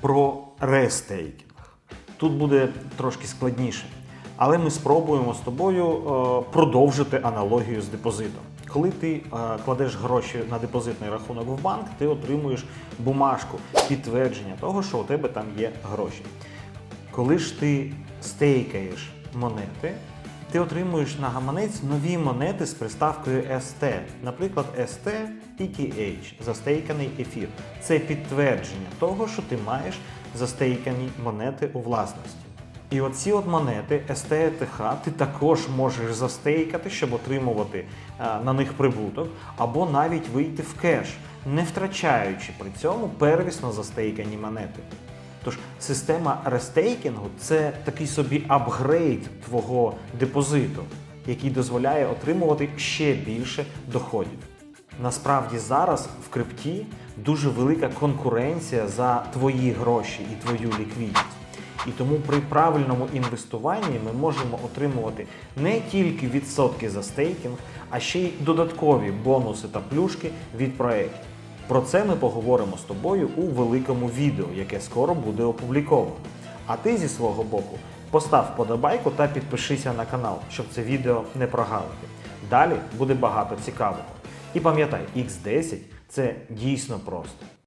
про рестейкінг. Тут буде трошки складніше. Але ми спробуємо з тобою е, продовжити аналогію з депозитом. Коли ти е, кладеш гроші на депозитний рахунок в банк, ти отримуєш бумажку, підтвердження того, що у тебе там є гроші. Коли ж ти стейкаєш монети, ти отримуєш на гаманець нові монети з приставкою ST, наприклад, ST ETH, застейканий ефір. Це підтвердження того, що ти маєш застейкані монети у власності. І оці от монети STETH ти також можеш застейкати, щоб отримувати е, на них прибуток, або навіть вийти в кеш, не втрачаючи при цьому первісно застейкані монети. Тож система рестейкінгу це такий собі апгрейд твого депозиту, який дозволяє отримувати ще більше доходів. Насправді зараз в крипті дуже велика конкуренція за твої гроші і твою ліквідність. І тому при правильному інвестуванні ми можемо отримувати не тільки відсотки за стейкінг, а ще й додаткові бонуси та плюшки від проєктів. Про це ми поговоримо з тобою у великому відео, яке скоро буде опубліковано. А ти зі свого боку постав вподобайку та підпишися на канал, щоб це відео не прогалити. Далі буде багато цікавого. І пам'ятай, X10 це дійсно просто.